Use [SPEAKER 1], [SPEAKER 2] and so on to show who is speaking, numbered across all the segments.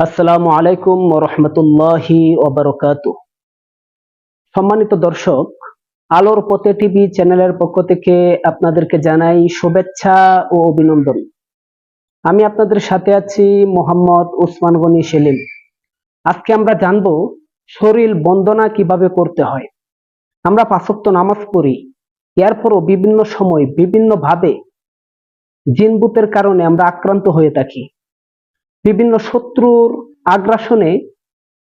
[SPEAKER 1] আসসালামু আলাইকুম রহমতুল্লাহি ওবরকাত সম্মানিত দর্শক, আলোর পথে টিভি চ্যানেলের পক্ষ থেকে আপনাদেরকে জানাই শুভেচ্ছা ও অভিনন্দন। আমি আপনাদের সাথে আছি মোহাম্মদ উসমান গনি সেলিম। আজকে আমরা জানব শরীর বন্দনা কীভাবে করতে হয়। আমরা পাঁচক্ত নামাজ পড়ি, এরপরও বিভিন্ন সময় বিভিন্নভাবে জিনবুতের কারণে আমরা আক্রান্ত হয়ে থাকি। বিভিন্ন শত্রুর আগ্রাসনে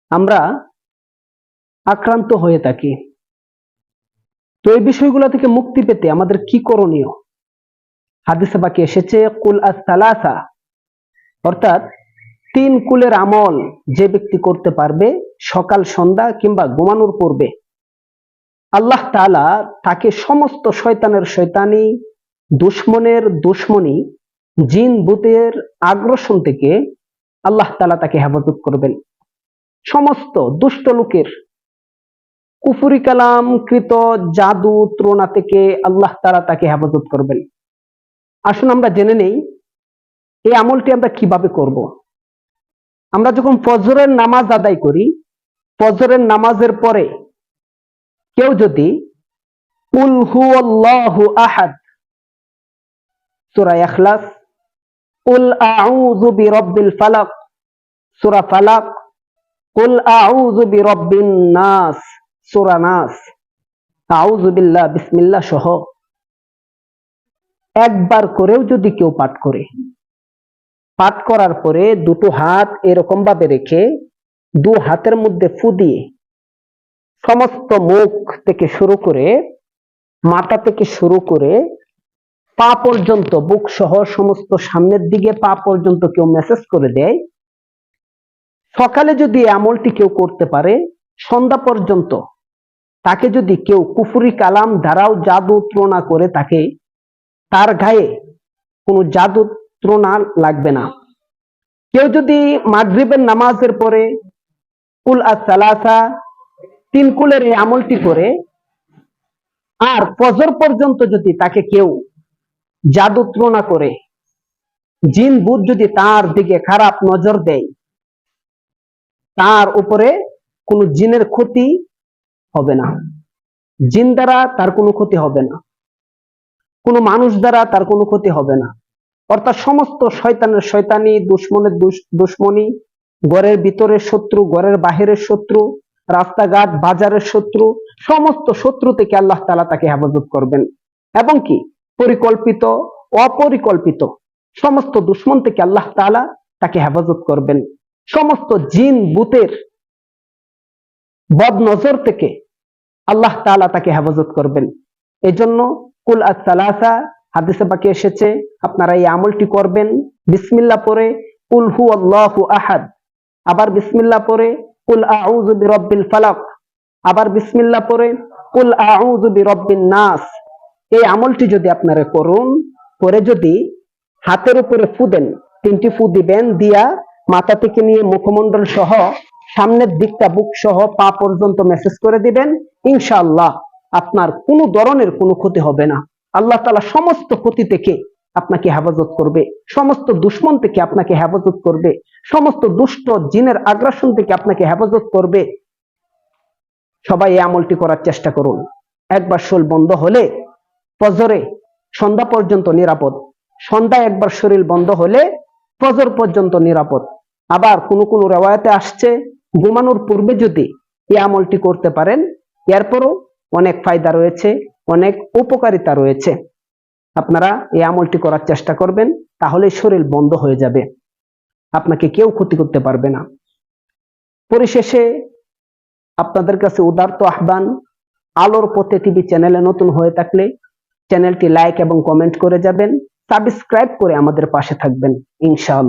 [SPEAKER 1] আমরা আক্রান্ত হয়ে থাকি। তো এই বিষয়গুলো থেকে মুক্তি পেতে আমাদের কি করণীয়? হাদিসে বাকি এসেছে, কুল আসালাসা অর্থাৎ তিন কুলের আমল যে ব্যক্তি করতে পারবে সকাল, সন্ধ্যা কিংবা ঘুমানোর পূর্বে, আল্লাহ তাআলা তাকে সমস্ত শয়তানের শয়তানি, দুশ্মনের দুশ্মনী, জিন, ভূতের আগ্রাসন থেকে আল্লাহ তালা তাকে হেফাজত করবেন। সমস্ত দুষ্ট লোকের কুফুরি কালাম কৃত জাদু ত্রোনা থেকে আল্লাহ তালা তাকে হেফাজত করবেন। আসুন আমরা জেনে নেই, এই আমলটি আমরা কীভাবে করব। আমরা যখন ফজরের নামাজ আদায় করি, ফজরের নামাজের পরে কেউ যদি উল হু আহাদ, সূরা ইখলাস একবার করেও যদি কেউ পাঠ করে, পাঠ করার পরে দুটো হাত এরকম ভাবে রেখে দু হাতের মধ্যে ফু দিয়ে সমস্ত মুখ থেকে শুরু করে মাথা থেকে শুরু করে পা পর্যন্ত বুক সহ সমস্ত সামনের দিকে পা পর্যন্ত কেউ মেসেজ করে দেয়। সকালে যদি আমলটি কেউ করতে পারে, সন্ধ্যা পর্যন্ত তাকে যদি কেউ কুফুরি কালাম দ্বারাও জাদু ত্রোনা করে, তাকে তার গায়ে কোনো জাদু ত্রোনা লাগবে না। কেউ যদি মাগরিবের নামাজের পরে কুল আসালাসা তিন কুলের এই আমলটি করে, আর ফজর পর্যন্ত যদি তাকে কেউ জাদু ত্রোনা করে। জিন বুধ যদি তার দিকে খারাপ নজর দেয়, তার উপরে কোনো জিনের ক্ষতি হবে না। জিন দ্বারা তার কোনো ক্ষতি হবে না। কোনো মানুষ দ্বারা তার কোনো ক্ষতি হবে না। অর্থাৎ সমস্ত শয়তানের শয়তানি, দুশ্মনের দুশ্মনী ঘরের ভিতরের শত্রু ঘরের বাহিরের শত্রু, রাস্তাঘাট, বাজারের শত্রু, সমস্ত শত্রু থেকে আল্লাহ তালা তাকে হেফাজত করবেন। এবং কি? পরিকল্পিত, অপরিকল্পিত সমস্ত দুশ্মন থেকে আল্লাহ তালা তাকে হেফাজত করবেন। সমস্ত জিন বুতের বদ নজর থেকে আল্লাহ তালা তাকে হেফাজত করবেন। এজন্য কুল আসালাসা হাদিসে বাকি এসেছে, আপনারা এই আমলটি করবেন। বিসমিল্লা পরে কুল হু আল্লাহু আহাদ। আবার বিসমিল্লা পরে কুল আউযু বিরব্বিল ফালাক। আবার বিসমিল্লা পরে কুল আউযু বিরব্বিন নাস। এই আমলটি যদি আপনারা করুন করে যদি হাতের উপরে ফু দেন, তিনটি ফু দিবেন, দিয়া মাথা থেকে নিয়ে মুখমন্ডল সহ সামনের দিকটা বুক সহ পা পর্যন্ত মেসেজ করে দিবেন, ইনশাআল্লাহ আপনার কোনো ধরনের কোনো ক্ষতি হবে না। আল্লাহ তালা সমস্ত ক্ষতি থেকে আপনাকে হেফাজত করবে, সমস্ত দুশ্মন থেকে আপনাকে হেফাজত করবে, সমস্ত দুষ্ট জিনের আগ্রাসন থেকে আপনাকে হেফাজত করবে। সবাই এই আমলটি করার চেষ্টা করুন। একবার শোল বন্ধ হলে ফজরে সন্ধ্যা পর্যন্ত নিরাপদ। সন্ধ্যা একবার শরীর বন্ধ হলে ফজর পর্যন্ত নিরাপদ। আবার কোন কোন রেওয়ায়তে আসছে, ঘুমানোর পূর্বে যদি এই আমলটি করতে পারেন, এরপরও অনেক ফায়দা রয়েছে, অনেক উপকারিতা রয়েছে। আপনারা এই আমলটি করার চেষ্টা করবেন তাহলে শরীর বন্ধ হয়ে যাবে। আপনাকে কেউ ক্ষতি করতে পারবে না। পরিশেষে আপনাদের কাছে উদার্ত আহ্বান, আলোর পথে টিভি চ্যানেলে নতুন হয়ে থাকলে চ্যানেলটি লাইক এবং কমেন্ট করে যাবেন। সাবস্ক্রাইব করে আমাদের পাশে থাকবেন ইনশাআল্লাহ।